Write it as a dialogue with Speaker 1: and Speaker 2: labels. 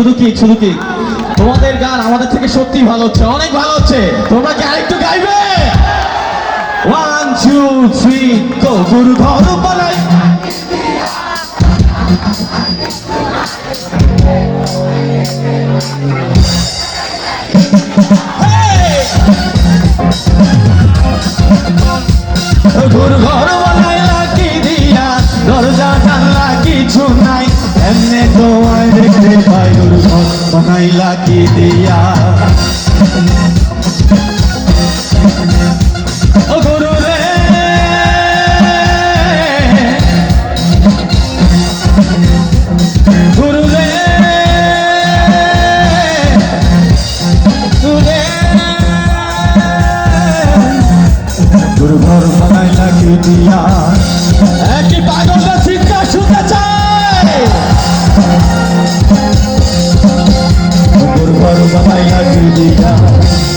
Speaker 1: শুধু কি শুধু কি? তোমাদের গান আমাদের থেকে সত্যি ভালো হচ্ছে, অনেক ভালো হচ্ছে। তোমরা কি আরেকটু গাইবে? ওয়ান টু থ্রি গুরু ঘর বানাই ঘুর ঘর এমনে তোমায় দেখতে পাই ঘর বানাইলা কি দিয়া? ও গুরু রে। গুরু রে। গুরু রে। তোর ঘর বানাই লাগি দিয়া? একই পাগল Thank you.